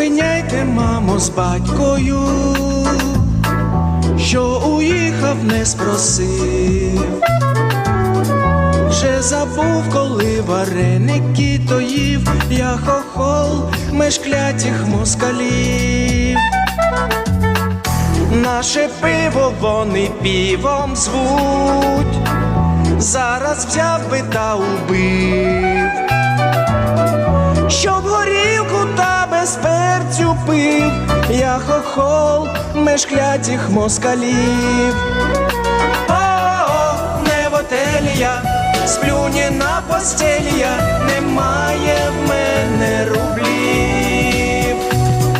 маємо з батькою, що уїхав, не спросив. Вже забув, коли вареники то їв, я хохол мешклятіх москалів. Наше пиво вони півом звуть, зараз взяв би та убив, я хохол мешклятіх москалів. О, не в отелі я, сплю не на постелі я, немає в мене рублів.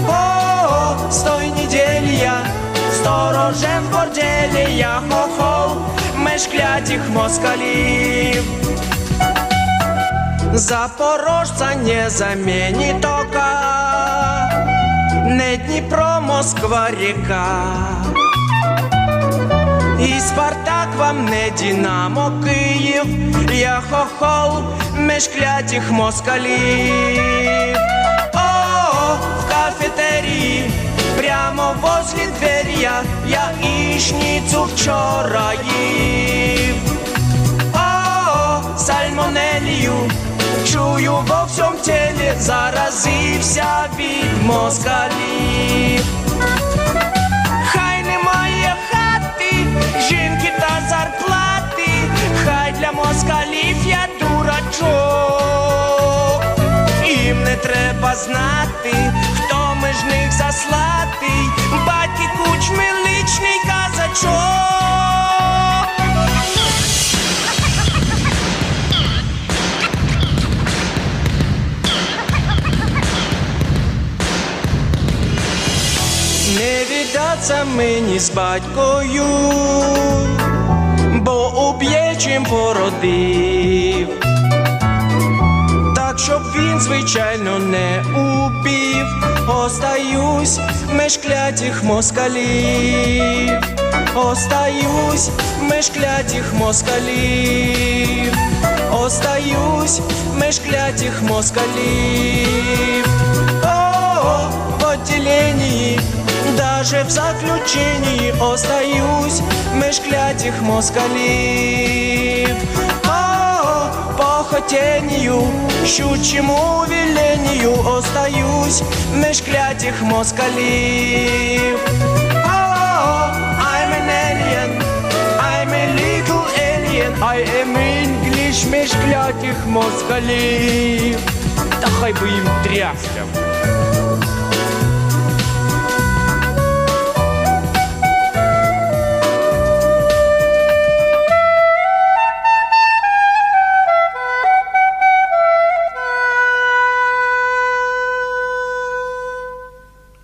О, з той неділі я, сторожем в борделі я хохол, мешклятих москалів. Запорожца не заменит ока, не Дніпро, Москва, река. І Спартак вам не Динамо Київ, я хохол мешклятих москалів. О, в кафетерії, прямо возле двері я, я ішницю вчора їв. Чую во всьому тілі, заразився від москалів. Не віддаться мені з батькою, бо уб'є чим породив. Так, щоб він, звичайно, не упів, остаюсь мешклятих москалів, остаюсь мешклятих москалів, остаюсь мешклятих москалів. В заключении остаюсь мешклятих москалів. О, по хотению, щучьему велению остаюсь мешклятих москалів. О, I'm an alien, I'm a little alien, I am English мешклятих москалів. Та хай би їм тряска.